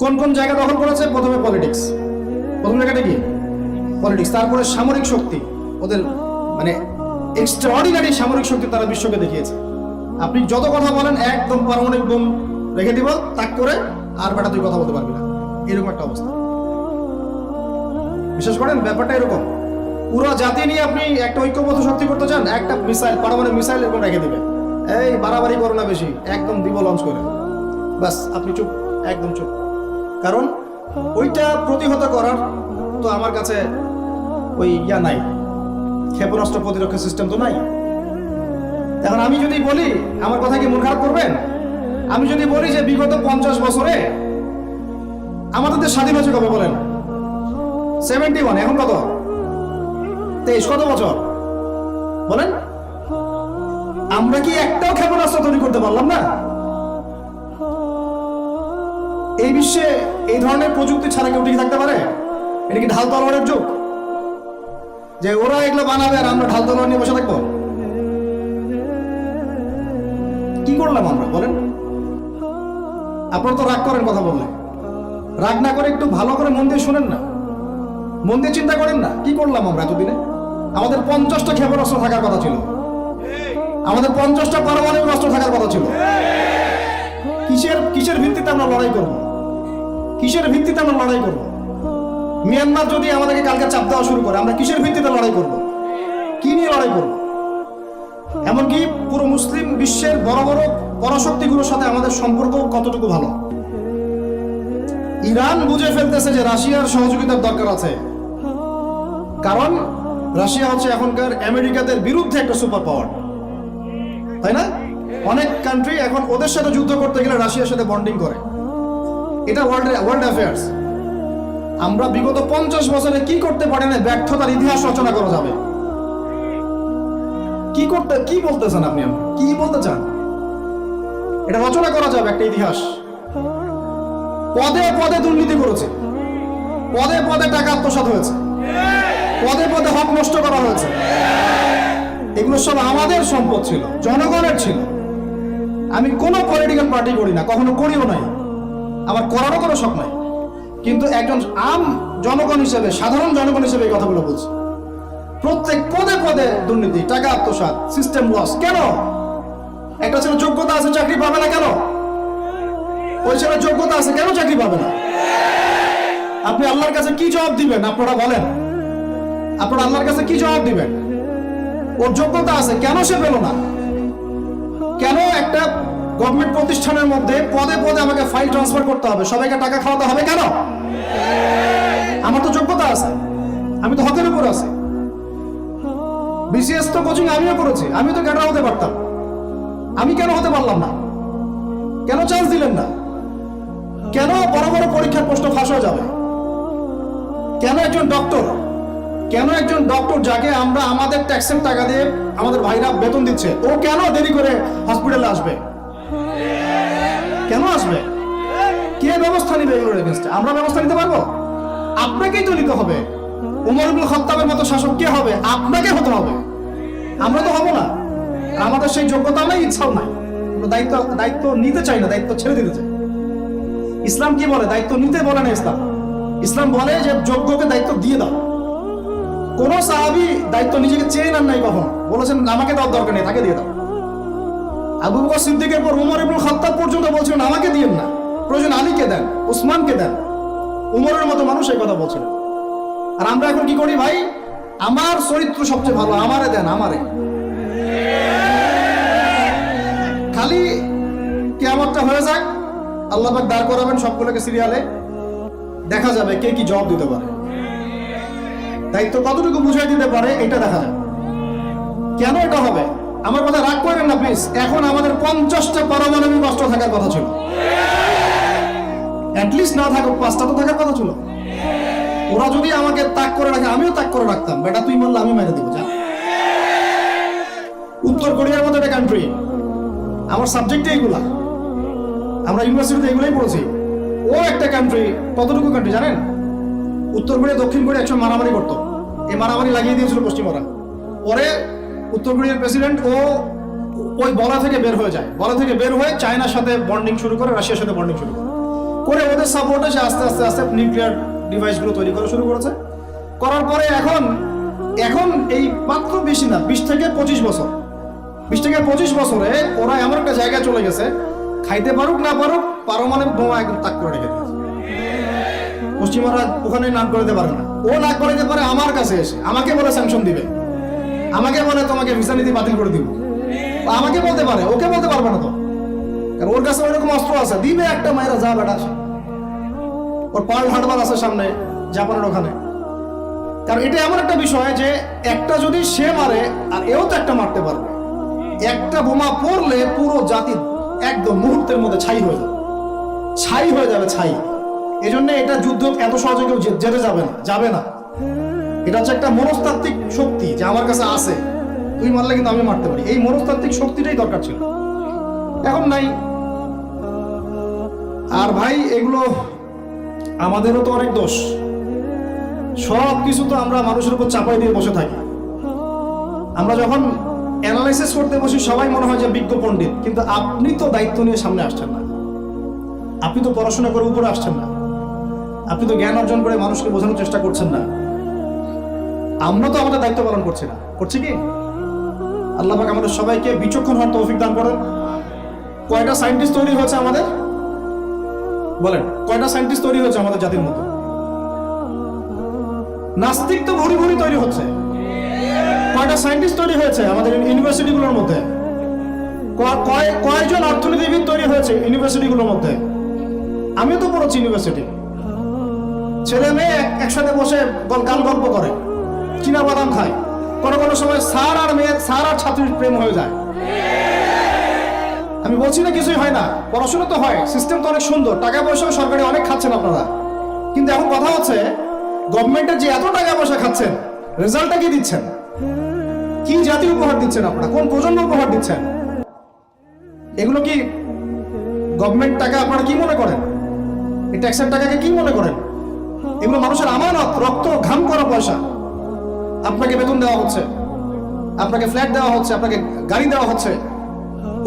কোন কোন জায়গা দখল করেছে? প্রথমে পলিটিক্স প্রথম জায়গাটা কি? পলিটিক্স তারপরে সামরিক শক্তি। ওদের মানে এক্সট্রাঅর্ডিনারি সামরিক শক্তি তারা বিশ্বকে দেখিয়েছে। আপনি যত কথা বলেন, একদম পারমাণবিক বোম রেখে দিব, তাক করে আর বেটা তুই কথা বলতে পারবি না। এরকম একটা অবস্থা। বিশ্বাস করেন? ব্যাপারটা এরকম। পুরো জাতি নিয়ে আপনি একটা ঐক্যবদ্ধ শক্তি করতে চান, একটা মিসাইল পারমাণবিক মিসাইল এরকম রেখে দিবে। এই বাড়াবাড়ি করো না বেশি, একদম দিব লঞ্চ করে। বাস, আপনি চুপ, একদম চুপ। কারণ ওইটা প্রতিহত করার তো আমার কাছে ওই ইয়া নাই। ক্ষেপণাস্ত্র প্রতিরক্ষা সিস্টেম তো নাই। এখন আমি যদি বলি, আমার কথা কি মন খারাপ করবেন? আমি যদি বলি যে বিগত পঞ্চাশ বছরে আমাদের দেশ স্বাধীন হয়েছে কবে বলেন? সেভেন্টি ওয়ান এখন কত? তেইশ, কত বছর? বলেন। আমরা কি একটাও ক্ষেপণাস্ত্র তৈরি করতে পারলাম না? এই বিশ্বে এই ধরনের প্রযুক্তি ছাড়া কেউ টিকে থাকতে পারে? এটা কি ঢাল তলোয়ারের যুগ? যে ওরা এগুলো বানাবে আর আমরা ঢাল তলোয়ার নিয়ে বসে থাকব? কি করলাম আমরা, বলেন? আপনারা তো রাগ করেন কথা বললে। রাগ না করে একটু ভালো করে মন দিয়ে শুনেন না। মন দিয়ে চিন্তা করেন না, কি করলাম আমরা এতদিনে? আমাদের পঞ্চাশটা ক্ষেপণাস্ত্র থাকার কথা ছিল। আমাদের পঞ্চাশটা পারমাণবিক অস্ত্র থাকার কথা ছিল। কিসের কিসের ভিত্তিতে আমরা লড়াই করব? কিসের ভিত্তিতে আমরা লড়াই করব? মিয়ানমার যদি আমাদেরকে কালকে চাপ দেওয়া শুরু করে, আমরা কিসের ভিত্তিতে লড়াই করব? কি নিয়ে লড়াই করব? এমনকি পুরো মুসলিম বিশ্বের বড় বড় পরাশক্তিগুলোর সাথে আমাদের সম্পর্ক কতটুকু ভালো? ইরান বুঝে ফেলতেছে যে রাশিয়ার সহযোগিতার দরকার আছে। কারণ রাশিয়া হচ্ছে এখনকার আমেরিকাদের বিরুদ্ধে একটা সুপার পাওয়ার। তাই না? অনেক কান্ট্রি এখন ওদের সাথে যুদ্ধ করতে গেলে রাশিয়ার সাথে বন্ডিং করে। এটা ওয়ার্ল্ড ওয়ার্ল্ড অ্যাফেয়ার্স আমরা বিগত পঞ্চাশ বছরে কি করতে পারি না ব্যর্থতার ইতিহাস রচনা করা যাবে। কি করতে কি বলতেছেন আপনি? কি বলতে চান? এটা রচনা করা যাবে একটা ইতিহাস। পদে পদে দুর্নীতি করেছে। পদে পদে টাকা আত্মসাৎ হয়েছে। পদে পদে হক নষ্ট করা হয়েছে। এগুলো সব আমাদের সম্পদ ছিল, জনগণের ছিল। আমি কোনো পলিটিক্যাল পার্টি করি না, কখনো করিও নাই। আমার করারও কোনো শখ নাই। কিন্তু একজন আম জনগণ হিসেবে, সাধারণ জনগণ হিসেবে এই কথাগুলো বলছি। প্রত্যেক পদে পদে দুর্নীতি, টাকা আত্মসাৎ সিস্টেম লস কেন? একটা ছেলে যোগ্যতা আছে, চাকরি পাবে না কেন? ওই ছেলে যোগ্যতা আছে, কেন চাকরি পাবে না? আপনি আল্লাহর কাছে কি জবাব দিবেন? আপনারা বলেন। আপনারা আল্লাহর কাছে কি জবাব দিবেন? ওর যোগ্যতা আছে, কেন সে পেল না? কেন একটা গভর্নমেন্ট প্রতিষ্ঠানের মধ্যে পদে পদে আমাকে ফাইল ট্রান্সফার করতে হবে। সবাইকে টাকা খাওয়াতে হবে কেন? আমার তো যোগ্যতা আছে। আমি তো হকের উপর আছি। বিসিএস তো কোচিং আমিও করেছি। আমি তো ক্যাডার হতে পারতাম। আমি কেন হতে পারলাম না? কেন চান্স দিলেন না? কেন বড় বড় পরীক্ষার প্রশ্ন ফাঁস হয়ে যাবে? কেন একজন ডক্টর কেন একজন ডক্টর যাকে আমরা আমাদের ট্যাক্সের টাকা দিয়ে আমাদের ভাইরা বেতন দিচ্ছে? ও কেন দেরি করে হসপিটালে আসবে? কেন আসবে? কে ব্যবস্থা নিবে এগুলোর এগেনস্টে আমরা ব্যবস্থা নিতে পারব? আপনাকেই তো নিতে হবে। উমর ইবনুল খত্তাবের মতো শাসক কে হবে? আপনাকে হতে হবে। আমরা তো হব না। আমাদের সেই যোগ্যতা নাই, ইচ্ছাও নাই। দায়িত্ব দায়িত্ব নিতে চাই না, দায়িত্ব ছেড়ে দিতে চাই। ইসলাম কি বলে? দায়িত্ব নিতে বলে না ইসলাম। ইসলাম বলে যে যোগ্যকে দায়িত্ব দিয়ে দাও। কোন সাহাবি দায়িত্ব নিজেকে চেয়ে নেন নাই কখন। বলেছেন, আমাকে দেওয়ার দরকার নেই, তাকে দিয়ে দাও। আবু বকর সিদ্দিকের পর উমর ইবনুল খাত্তাব পর্যন্ত বলছিলেন, আমাকে দিয়েন না। প্রয়োজন আলীকে দেন, উসমানকে দেন। উমরের মতো মানুষ এই কথা বলছিলেন। আর আমরা এখন কি করি ভাই? আমার চরিত্র সবচেয়ে ভালো, আমারে দেন, আমারে। খালি কেমনটা হয়ে যাক আল্লাহ পাক দাঁড় করাবেন সবগুলোকে সিরিয়ালে। দেখা যাবে কে কি জবাব দিতে পারে। দায়িত্ব কতটুকু বুঝাই দিতে পারে, এটা দেখা যাবে। কেন এটা হবে? আমার কথা রাগ করেন না প্লিজ এখন আমাদের পঞ্চাশটা পারমাণবিক অস্ত্র থাকার কথা ছিল। অ্যাটলিস্ট না থাকুক, পাঁচটা তো থাকার কথা ছিল। ওরা যদি আমাকে তাক করে রাখে, আমিও তাক করে রাখতাম। বেটা, তুই বললে আমি মেরে দিব, যা। উত্তর কোরিয়ার মতো একটা কান্ট্রি আমার সাবজেক্টে এইগুলা। আমরা ইউনিভার্সিটিতে এগুলোই পড়েছি। ও একটা কান্ট্রি কতটুকু কান্ট্রি জানেন? উত্তর কোরিয়া, দক্ষিণ কোরিয়া একসময় মারামারি করতো। এই মারামারি লাগিয়ে দিয়েছিল পশ্চিমরা। পরে উত্তর কোরিয়ার প্রেসিডেন্ট ও ওই বলা থেকে বের হয়ে যায়। বলা থেকে বের হয়ে চায়নার সাথে বন্ডিং শুরু করে, রাশিয়ার সাথে বন্ডিং শুরু করে। করে ওদের সাপোর্টে সে আস্তে আস্তে আস্তে নিউক্লিয়ার ডিভাইসগুলো তৈরি করা শুরু করেছে। করার পরে এখন এখন এই মাত্র বেশি না, বিশ থেকে পঁচিশ বছর। বিশ থেকে পঁচিশ বছরে ওরা এমন একটা জায়গায় চলে গেছে, খাইতে পারুক, না পারুক, পারমাণবিক বোমা একদম তাক করে রেখে দিয়েছে। পশ্চিমারা ওখানে নাক করে দিতে পারে না। ও নাক করে দিতে পারে আমার কাছে এসে, আমাকে বলে স্যাংশন দিবে। আমাকে বলে তোমাকে ভিসা নীতি বাতিল করে দিব। আমাকে বলতে পারে, ওকে বলতে পারবে না তো। ওর কাছে ওইরকম অস্ত্র আছে, দিবে একটা মায়েরা, যা বেটা ওর পার্ল হারবার আছে সামনে, জাপানের ওখানে। কারণ এটা এমন একটা বিষয় যে একটা যদি সে মারে, আর এও তো একটা মারতে পারবে। একটা বোমা পড়লে পুরো জাতি একদম মুহূর্তের মধ্যে ছাই হয়ে যাবে। ছাই হয়ে যাবে, ছাই। এই জন্য এটা যুদ্ধ এত সহজে কেউ যেতে যাবে না যাবে না। এটা হচ্ছে একটা মনস্তাত্ত্বিক শক্তি যে আমার কাছে আছে। তুই মারলে কিন্তু আমি মারতে পারি। এই মনস্তাত্ত্বিক শক্তিটাই দরকার ছিল। এখন নাই। আর ভাই, এগুলো আমাদেরও তো অনেক দোষ। সব কিছু তো আমরা মানুষের উপর চাপাই দিয়ে বসে থাকি। আমরা যখন অ্যানালাইসিস করতে বসি, সবাই মনে হয় যে বিজ্ঞ পণ্ডিত, কিন্তু আপনি তো দায়িত্ব নিয়ে সামনে আসছেন না। আপনি তো পড়াশোনা করে উপরে আসছেন না। আপনি তো জ্ঞান অর্জন করে মানুষকে বোঝানোর চেষ্টা করছেন না। আমরা তো আমাদের দায়িত্ব পালন করছি না। করছি কি? আল্লাহ পাক আমাদের সবাইকে বিচক্ষণ হওয়ার তৌফিক দান করেন। কয়টা সায়েন্টিস্ট তৈরি হয়েছে আমাদের? বলেন, কয়টা সায়েন্টিস্ট তৈরি হয়েছে আমাদের জাতির মধ্যে? নাস্তিক তো ভরি ভরি তৈরি হচ্ছে। কয়টা সায়েন্টিস্ট তৈরি হয়েছে আমাদের ইউনিভার্সিটিগুলোর মধ্যে? কয়জন অর্থনীতিবিদ তৈরি হয়েছে ইউনিভার্সিটিগুলোর মধ্যে? আমি তো পড়েছি ইউনিভার্সিটি ছেলে মেয়ে একসাথে বসে গাল গল্প করে। চীনা বাদাম খায়। কোনো কোনো সময় স্যার আর মেয়ে, স্যার আর ছাত্রীর প্রেম হয়ে যায়। আমি বলছি না কিছুই হয় না, পড়াশোনা তো হয় সিস্টেম তো অনেক সুন্দর, টাকা পয়সাও সরকারি অনেক খাচ্ছেন আপনারা। কিন্তু এখন কথা হচ্ছে গভর্নমেন্টের যে এত টাকা পয়সা খাচ্ছেন রেজাল্টটা কি দিচ্ছেন? কি জাতি উপহার দিচ্ছেন আপনারা? কোন প্রজন্ম উপহার দিচ্ছেন? এগুলো কি গভর্নমেন্ট টাকা আপনারা কি মনে করেন? এই ট্যাক্সের টাকাকে কি মনে করেন? এগুলো মানুষের আমানত, রক্ত, ঘাম করা পয়সা। আপনাকে বেতন দেওয়া হচ্ছে। আপনাকে ফ্ল্যাট দেওয়া হচ্ছে, আপনাকে গাড়ি দেওয়া হচ্ছে।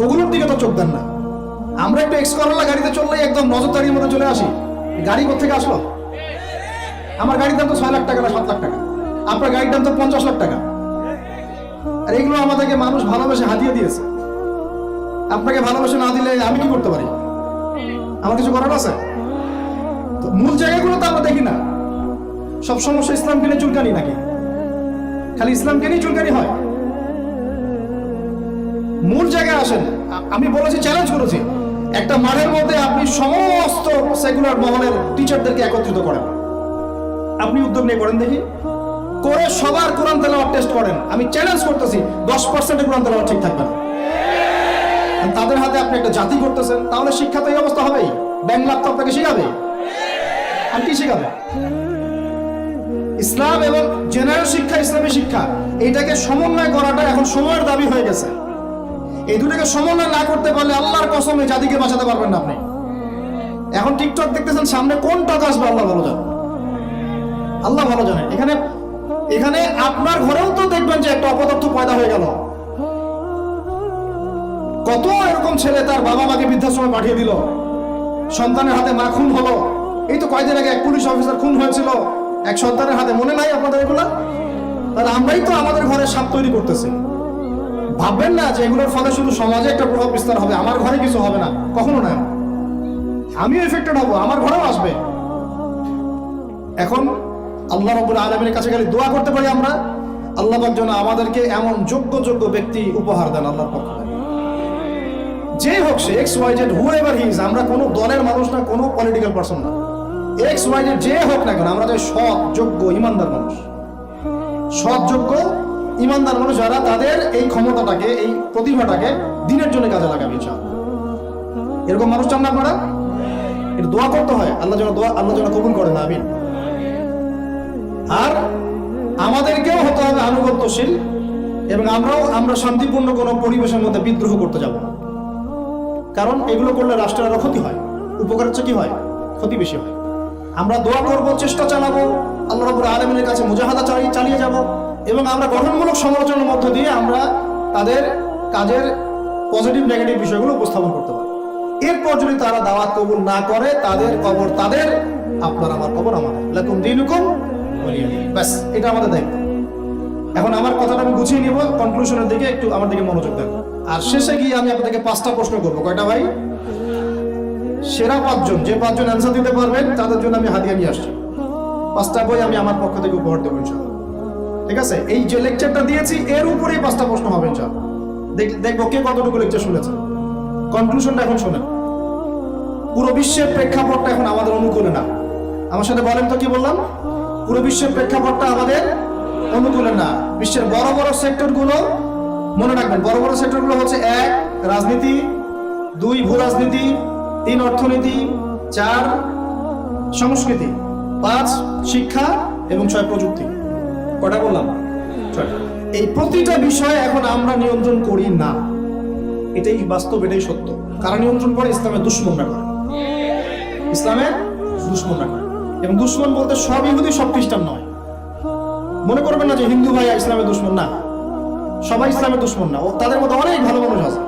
ওগুলোর দিকে তো চোখ দেন না। আমরা একটু এক্স করলা গাড়িতে চললেই একদম নজরদারির মধ্যে চলে আসি। গাড়ি কোথেকে আসলো? আমার গাড়ির দাম তো ছয় লাখ টাকা না সাত লাখ টাকা। আপনার গাড়ির দাম তো পঞ্চাশ লাখ টাকা। আর এগুলো আমাদেরকে মানুষ ভালোবেসে হাতিয়ে দিয়েছে। আপনাকে ভালোবেসে না দিলে আমি কি করতে পারি? আমার কিছু করার আছে? তো মূল জায়গাগুলো তো আমরা দেখি না। সব সমস্যা ইসলাম কিনে চুলকানি নাকি? খালি ইসলামকে নিয়ে চুলকানি হয়। মূল জায়গায় আসেন। আমি বলেছি চ্যালেঞ্জ করেছি। একটা মাঠের মধ্যে আপনি সমস্ত সেকুলার মহলের টিচারদেরকে একত্রিত করেন। আপনি উদ্যোগ নিয়ে করেন দেখি। করে সবার কোরআন তেলাওয়াত টেস্ট করেন। আমি চ্যালেঞ্জ করতেছি, দশ পার্সেন্টের কোরআন তেলাওয়াত ঠিক থাকবে না। তাদের হাতে আপনি একটা জাতি করতেছেন, তাহলে শিক্ষা তো এই অবস্থা হবেই। ব্যাংক লাভ তো আপনাকে শিখাবে। আর কি শিখাবে? ইসলাম এবং জেনারেল শিক্ষা, ইসলামী শিক্ষা এইটাকে সমন্বয় করাটা এখন সময়ের দাবি হয়ে গেছে। এই দুটাকে সমন্বয় না করতে পারলে আল্লাহর কসমে জাতিকে বাঁচাতে পারবেন না আপনি। এখন টিকটক দেখতেছেন, সামনে কোন টাকা আসবে? আল্লাহ ভালো জানে। আল্লাহ ভালো জানে। এখানে এখানে আপনার ঘরেও তো দেখবেন যে একটা অপদার্থ পয়দা হয়ে গেল। কত এরকম ছেলে তার বাবা মাকে বৃদ্ধাশ্রমে পাঠিয়ে দিল। সন্তানের হাতে মা খুন হলো। এই তো কয়দিন আগে এক পুলিশ অফিসার খুন হয়েছিল। এক সন্তানের হাতে মনে নাই আপনাদের এগুলা? তাহলে আমরাই তো আমাদের ঘরে সাপ তৈরি করতেছি। ভাববেন না যে এগুলোর ফলে শুধু সমাজে একটা প্রভাব বিস্তার হবে, আমার ঘরে কিছু হবে না, কখনো না। আমিও এফেক্টেড হব, আমার ঘরেও আসবে। এখন আল্লাহ রব্বুল আলমের কাছে খালি দোয়া করতে পারি আমরা। আল্লাহ যেন আমাদেরকে এমন যোগ্য যোগ্য ব্যক্তি উপহার দেন আল্লাহর পক্ষ যে হোক সে X Y Z whoever his আমরা কোনো দলের মানুষ না, কোনো পলিটিক্যাল পার্সন না। এক্স ওয়াই জেড যে হোক না কেন, আমরা যে সৎ, যোগ্য, ইমানদার মানুষ। সৎ, যোগ্য, ইমানদার মানুষ যারা, তাদের এই ক্ষমতাটাকে, এই প্রতিভাটাকে দিনের জন্য কাজে লাগাবে এরকম মানুষ চান না আপনারা? এটা দোয়া করতে হয়, আল্লাহ যেন দোয়া, আল্লাহ যেন কবুল করেন, আমিন। আর আমাদেরকেও হতে হবে আনুগত্যশীল, এবং আমরাও, আমরা শান্তিপূর্ণ কোনো পরিবেশের মধ্যে বিদ্রোহ করতে যাব না। কারণ এগুলো করলে রাষ্ট্রের আরও ক্ষতি হয়, উপকার হচ্ছে কি হয়? ক্ষতি বেশি হয়। আমরা দোয়া করব, চেষ্টা চালাবো, আল্লাহ রবুর আলমিনের কাছে মুজাহাদা চালিয়ে চালিয়ে যাব এবং আমরা গঠনমূলক সমালোচনার মধ্য দিয়ে আমরা তাদের কাজের পজিটিভ, নেগেটিভ বিষয়গুলো উপস্থাপন করতে পারি। এরপর যদি তারা দাওয়াত কবুল না করে, তাদের কবর, তাদের, আপনার আমার কবর আমাদের লাকুম দিনুকুম ব্যাস, এটা আমাদের দায়িত্ব। এখন আমার কথাটা আমি গুছিয়ে নিব কনক্লুশনের দিকে একটু আমার দিকে মনোযোগ দেন। আর শেষে গিয়ে আমি আপনাদেরকে পাঁচটা প্রশ্ন করব। কয়টা ভাই? সেরা পাঁচজন, যে পাঁচজন অ্যান্সার দিতে পারবেন, তাদের জন্য আমি হাদিয়া নিয়ে আসছি। পাঁচটা বই আমি আমার পক্ষ থেকে উপহার দেবো, ইনশাআল্লাহ। ঠিক আছে? এই যে লেকচারটা দিয়েছি, এর উপরেই পাঁচটা প্রশ্ন হবে, ইনশাআল্লাহ। দেখ- দেখব কে কতটুকু লেকচার শুনেছে। কনক্লুশনটা এখন শোনেন। পুরো বিশ্বের প্রেক্ষাপটটা এখন আমাদের অনুকূলে না। আমার সাথে বলেন তো কি বললাম? পুরো বিশ্বের প্রেক্ষাপটটা আমাদের অনুকূলে না। বিশ্বের বড় বড় সেক্টরগুলো, মনে রাখবেন, বড় বড় সেক্টরগুলো হচ্ছে এক, রাজনীতি, দুই ভূ রাজনীতি তিন অর্থনীতি, চার সংস্কৃতি, পাঁচ শিক্ষা এবং ছয় প্রযুক্তি। কটা বললাম? এই প্রতিটা বিষয়ে এখন আমরা নিয়ন্ত্রণ করি না। এটাই বাস্তব, এটাই সত্য। কারা নিয়ন্ত্রণ করে? ইসলামের দুশ্মনরা করে ইসলামের দুশ্মনরা করে এবং দুশ্মন বলতে সব ইহুদি, সব খ্রিস্টান নয়। মনে করবেন না যে হিন্দু ভাইয়া ইসলামের দুশ্মন, না। সবাই ইসলামের দুশ্মন না। ও তাদের মধ্যে অনেক ভালো মানুষ আছে।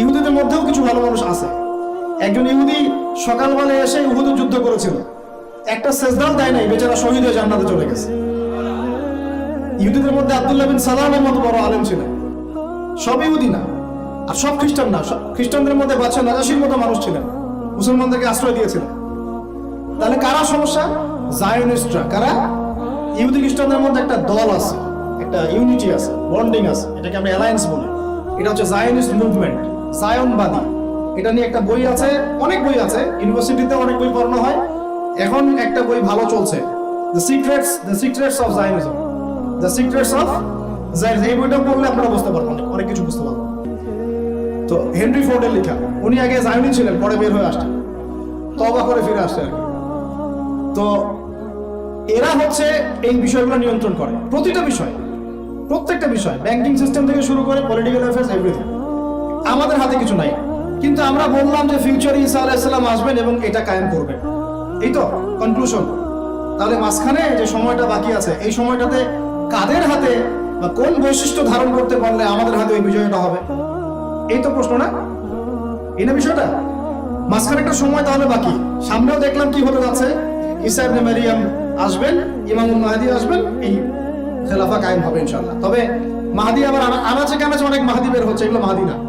ইহুদিদের মধ্যেও কিছু ভালো মানুষ আছে। একজন ইহুদি সকালবেলায় এসে ইহুদি যুদ্ধ করেছিল। একটা সেজদাও দেয় নাই, বেচারা শহীদ হয়ে জান্নাতে চলে গেছে। ইহুদিদের মধ্যে আব্দুল্লাহ বিন সালামের মতো বড় আলেম ছিলেন সব ইহুদি না, আর সব খ্রিস্টান না। খ্রিস্টানদের মধ্যে বাচ্চা নাজাসির মতো মানুষ ছিলেন। মুসলমানদেরকে আশ্রয় দিয়েছিলেন তাহলে কারা সমস্যা? জায়নিস্টরা। কারা? ইহুদি খ্রিস্টানদের মধ্যে একটা দল আছে, একটা ইউনিটি আছে, বন্ডিং আছে, এটাকে আমরা অ্যালায়েন্স বলি। এটা হচ্ছে জায়নিস্ট মুভমেন্ট, জায়নবাদী। এটা নিয়ে একটা বই আছে, অনেক বই আছে ইউনিভার্সিটিতে অনেক বই পড়ানো হয়। এখন একটা বই ভালো চলছে the secrets the secrets of Zionism the secrets of Zionism এই বইটা পড়লে আপনারা বুঝতে পারবেন, অনেক কিছু বুঝতে পারবেন। তো হেনরি ফোর্ডের লেখা, উনি আগে জায়নি ছিলেন, পরে বের হয়ে আসছেন। তবা করে ফিরে আসছে আর তো এরা হচ্ছে এই বিষয়গুলো নিয়ন্ত্রণ করে, প্রতিটা বিষয়, প্রত্যেকটা বিষয় ব্যাংকিং সিস্টেম থেকে শুরু করে পলিটিক্যাল অ্যাফেয়ার্স এভরিথিং আমাদের হাতে কিছু নাই। কিন্তু আমরা বললাম যে ফিউচারে ইসা আলাইসাল্লাম আসবেন এবং এটা কায়েম করবেন। এই তো কনক্লুশন তাহলে মাঝখানে যে সময়টা বাকি আছে, এই সময়টাতে কাদের হাতে বা কোন বৈশিষ্ট্য ধারণ করতে পারলে আমাদের হাতে ওই বিজয়টা হবে? এই তো প্রশ্ন না? এই না বিষয়টা? মাঝখানে একটা সময় তাহলে বাকি। সামনেও দেখলাম কি হতে যাচ্ছে। ইবনে মারিয়াম আসবেন, ইমামুল মাহাদি আসবেন, এই খেলাফা কায়েম হবে ইনশাল্লাহ তবে মাহাদি আবার আনা- আনাচে কানাচে অনেক মাহাদি বের হচ্ছে, এগুলো মাহাদি না।